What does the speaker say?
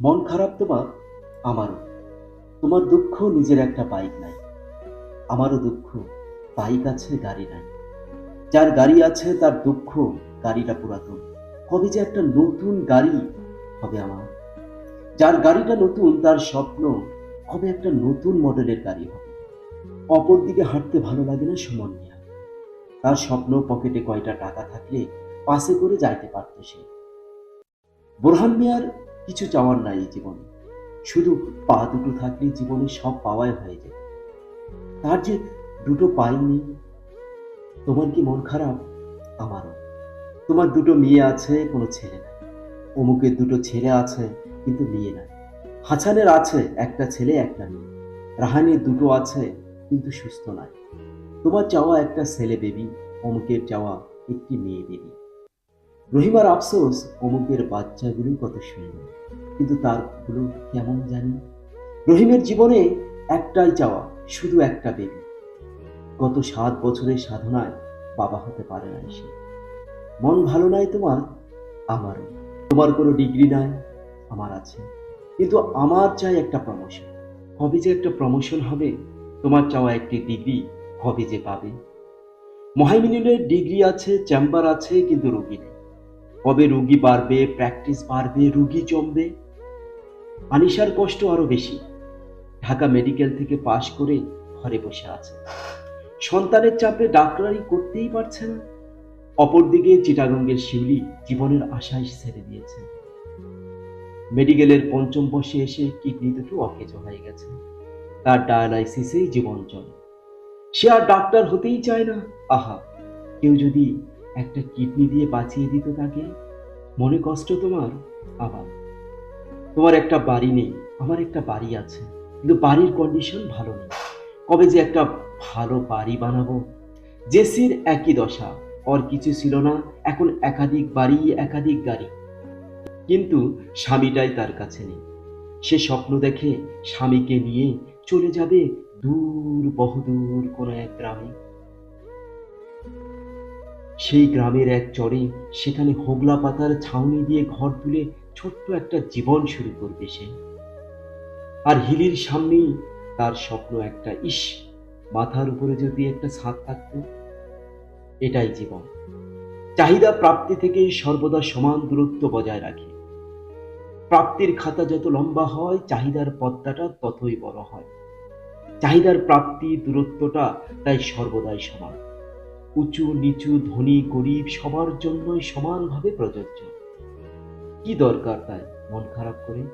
মন খারাপ তোমার? আমারও। তোমার দুঃখ নিজের একটা বাইক নাই। আমারও দুঃখ, বাইক আছে, গাড়ি নাই। যার গাড়ি আছে, তার দুঃখ গাড়িটা পুরাতন। কবে যে একটা নতুন গাড়ি হবে আমার। যার গাড়িটা নতুন, তার স্বপ্ন কবে একটা নতুন মডেলের গাড়ি হবে। অপর দিকে হাঁটতে ভালো লাগে না সুমন মিয়া। তার স্বপ্ন পকেটে কয়টা টাকা থাকলে পাশে করে যাইতে পারত সে। বোরহান মিয়ার কিছু চাওয়ার নাই জীবনে। শুধু পা দুটো থাকলে জীবনে সব পাওয়াই হয়ে যায়। তার যে দুটো পাই নেই, তোমার কি মন খারাপ? আমারও। তোমার দুটো মেয়ে আছে, কোনো ছেলে নাই। অমুকের দুটো ছেলে আছে, কিন্তু মেয়ে নাই। হাসানের আছে, একটা ছেলে, একটা মেয়ে। রাহানের দুটো আছে, কিন্তু সুস্থ নাই। তোমার চাওয়া একটা ছেলে বেবি, অমুকের চাওয়া একটি মেয়ে বেবি। রহিমার আফসোস অমুকের বাচ্চাগুলো কত সুন্দর কিন্তু তার তারগুলো কেমন জানি? রহিমের জীবনে একটাই চাওয়া, শুধু একটা বেবি। গত সাত বছরের সাধনায় বাবা হতে পারে না সে। মন ভালো নাই তোমার? আমারও। তোমার কোনো ডিগ্রি নাই? আমার আছে। কিন্তু আমার চাই একটা প্রমোশন কবে যে একটা প্রমোশন হবে, তোমার চাওয়া একটি ডিগ্রি কবে যে পাবে? মহাইমিনের ডিগ্রি আছে চেম্বার আছে, কিন্তু রোগী নেই। কবে রুগী বাড়বে প্র্যাকটিস বাড়বে, রুগী জমবে আনিশার কষ্ট আরও বেশি। ঢাকা মেডিকেল থেকে পাশ করে ঘরে বসে আছে। সন্তানের চাপে ডাক্তারি করতেই পারছে না। অপরদিকে চিটাগঙ্গের শিউলি জীবনের আশায় ছেড়ে দিয়েছে। মেডিকেলের পঞ্চম বর্ষে এসে কিডনি দুটো অকেজ হয়ে গেছে। তার ডায়ালাইসিসেই জীবন চলে। সে আর ডাক্তার হতেই চায় না। আহা, কেউ যদি একটা কিডনি দিয়ে বাঁচিয়ে দিত তাকে। মনে কষ্ট তোমার? আবার। তোমার একটা বাড়ি নেই, আমার একটা বাড়ি আছে, কিন্তু বাড়ির কন্ডিশন ভালো নেই। কবে যে একটা ভালো বাড়ি বানাবো? জেসির একই দশা, ওর কিছু ছিল না, এখন একাধিক বাড়ি, একাধিক গাড়ি। কিন্তু স্বামীটাই তার কাছে নেই। সে স্বপ্ন দেখে স্বামীকে নিয়ে চলে যাবে দূর, বহুদূর কোনো এক গ্রামে। সেই গ্রামের এক চরে সেখানে হোগলা পাতার ছাউনি দিয়ে ঘর তুলে ছোট্ট একটা জীবন শুরু করবে সে। আর হিলির সামনেই তার স্বপ্ন একটা, ইস, মাথার উপরে যদি একটা ছাদ থাকতো, এটাই জীবন। চাহিদা প্রাপ্তি থেকে সর্বদা সমান দূরত্ব বজায় রাখে। প্রাপ্তির খাতা যত লম্বা হয়, চাহিদার পদ্মাটা ততই বড় হয়। চাহিদার প্রাপ্তি দূরত্বটা তাই সর্বদাই সমান। উঁচু নিচু ধনী গরিব সবার জন্যই সমানভাবে প্রযোজ্য। কি দরকার তাই মন খারাপ করে?